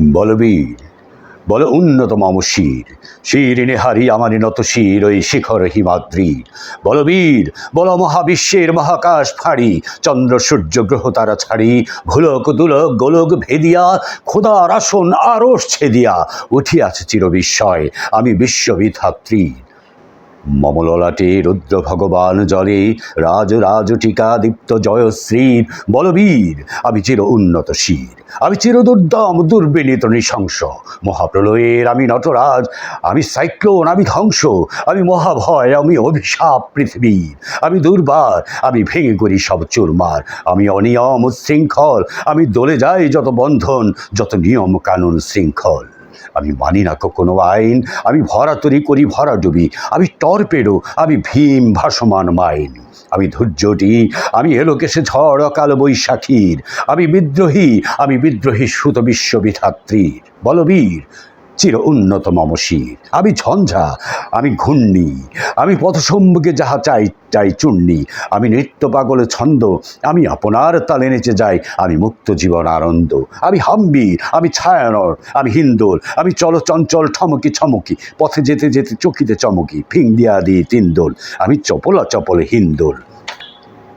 বলবীর বল উন্নত মম শির শির নেহারি আমারি নত শির, ওই শিখর হিমাদ্রি। বলবীর বল মহাবিশ্বের মহাকাশ ফাড়ি, চন্দ্র সূর্য গ্রহ তারা ছাড়ি, ভুলক দুলক গোলক ভেদিয়া খোদা রাসন আরস ছেদিয়া, উঠিয়াছে চিরবিস্ময়, আমি বিশ্ববিধাত্রী। মমললাটে রুদ্র ভগবান জলে রাজ রাজ টিকা দীপ্ত জয়শ্রীর, বলবীর, আমি চির উন্নত শির, আমি চির দুর্দম, দুর্বিনীত নৃশংস, মহাপ্রলয়ের আমি নটরাজ, আমি সাইক্লোন, আমি ধ্বংস, আমি মহাভয়, আমি অভিশাপ পৃথিবীর, আমি দুর্বার, আমি ভেঙে করি সব চুরমার, আমি অনিয়ম উচ্ছৃঙ্খল, আমি দলে যাই যত বন্ধন, যত নিয়ম কানুন শৃঙ্খল। আমি মানি না কোনো আইন। আমি ভরা তরি করি, ভরা ডুবি। আমি টর্পেডো, আমি ভীম ভাসমান মাইন। আমি ধৈর্যটি, আমি এলো এলোকেশে ঝড় অকাল বৈশাখীর। আমি বিদ্রোহী আমি বিদ্রোহী সুত বিশ্ববিধাত্রীর বলবীর চির উন্নত মমশির আমি ঝঞ্ঝা, আমি ঘূর্ণি, আমি পথসম্মুখে যাহা চাই চাই চূর্ণি। আমি নৃত্য পাগল ছন্দ, আমি আপনার তালে নেচে যাই, আমি মুক্ত জীবন আনন্দ। আমি হাম্বির, আমি ছায়ানর, আমি হিন্দোল আমি চল চঞ্চল ঠমকি ছমকি পথে যেতে যেতে চকিতে চমকি, ফিং দিয়া দিই তিনদোল আমি চপলা চপলে হিন্দোল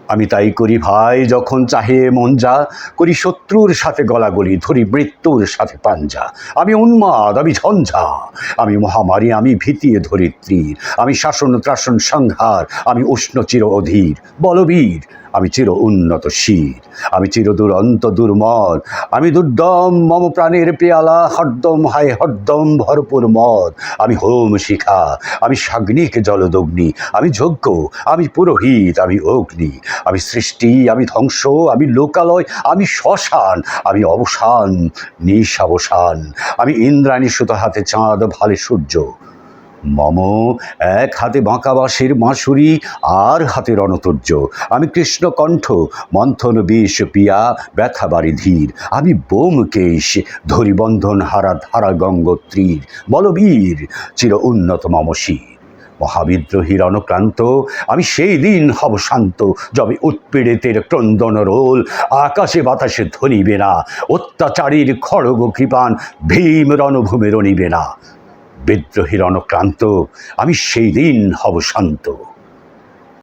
আমি তাই করি ভাই, যখন চাহে মন যা, করি শত্রুর সাথে গলাগলি, ধরি মৃত্যুর সাথে পাঞ্জা। আমি উন্মাদ, আমি ঝঞ্ঝা। আমি মহামারী, আমি ভীতিয়ে ধরিত্রীর আমি শাসন ত্রাসন সংহার, আমি উষ্ণ চির অধীর। বলবীর আমি চির উন্নত শির আমি চির দুরন্ত দুর্মদ আমি দুর্দম মম প্রাণের পেয়ালা, হরদম হায় হরদম ভরপুর মদ, আমি হোম শিখা, আমি সাগ্নিক জলদগ্নি, আমি যজ্ঞ আমি পুরোহিত, আমি অগ্নি, আমি সৃষ্টি, আমি ধ্বংস, আমি লোকালয়, আমি শ্মশান, আমি অবসান, নিঃসাবসান, আমি ইন্দ্রাণী সুতো হাতে চাঁদ, ভালে সূর্য মম, এক হাতে বাঁকা বাঁশের বাঁশুরি, আর হাতে রণতর্য। আমি কৃষ্ণকণ্ঠ মন্থন বিষ পিয়া, ব্যথা বাড়ি ধীর। আমি বোমকেশ ধরি বন্ধন হারা ধারা গঙ্গোত্রীর। বলবীর, চির উন্নত মম শির। মহাবিদ্রোহীর অনুক্রান্ত আমি সেই দিন হব শান্ত, যবে উৎপীড়িতের ক্রন্দন রোল, আকাশে বাতাসে ধরিবে না, অত্যাচারীর খড়গ কৃপান ভীম রণভূমে রণিবে না। বিদ্রোহীর অনক্রান্ত আমি সেই দিন হব শান্ত।